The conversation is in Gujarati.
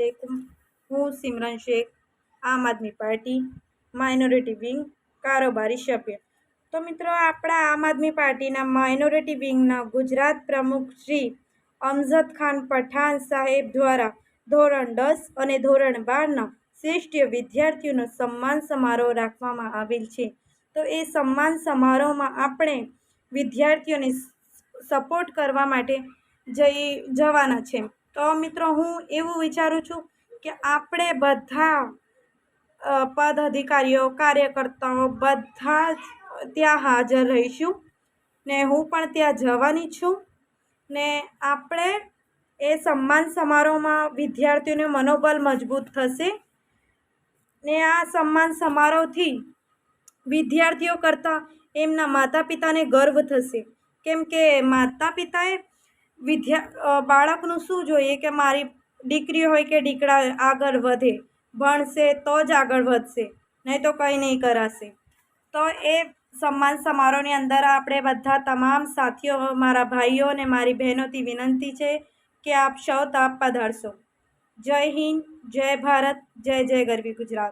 અસલામુઅલૈકુમ હું સિમરન શેખ, આમ આદમી પાર્ટી માઇનોરિટી વિંગ કારોબારી સભ્ય. તો મિત્રો, આપણા આમ આદમી પાર્ટીના માઇનોરિટી વિંગના ગુજરાત પ્રમુખ શ્રી અમજદ ખાન પઠાણ સાહેબ દ્વારા ધોરણ દસ અને ધોરણ બારના શ્રેષ્ઠ વિદ્યાર્થીઓનો સન્માન સમારોહ રાખવામાં આવેલ છે. તો એ સન્માન સમારોહમાં આપણે વિદ્યાર્થીઓને સપોર્ટ કરવા માટે જઈ, જવાના છે. તો મિત્રો હું એવું વિચારું છું કે આપણે બધા પદ અધિકારીઓ કાર્યકર્તાઓ બધા જ ત્યાં હાજર રહીશું. ને હું પણ ત્યાં જવાની છું. ને આપણે એ સન્માન સમારોહમાં વિદ્યાર્થીઓનું મનોબળ મજબૂત થશે. ને આ સન્માન સમારોહથી વિદ્યાર્થીઓ કરતાં એમના માતા પિતાને ગર્વ થશે. કેમ કે માતા પિતાએ વિદ્યા બાળકનું શું જોઈએ કે મારી દીકરી હોય કે દીકરા આગળ વધે? ભણશે તો જ આગળ વધશે, નહીં તો કંઈ નહીં કરાશે. તો એ સન્માન સમારોહની અંદર આપણે બધા તમામ સાથીઓ, મારા ભાઈઓ અને મારી બહેનોથી વિનંતી છે કે આપ સૌ તાપ પધારશો. જય હિન્દ, જય ભારત, જય જય ગરવી ગુજરાત.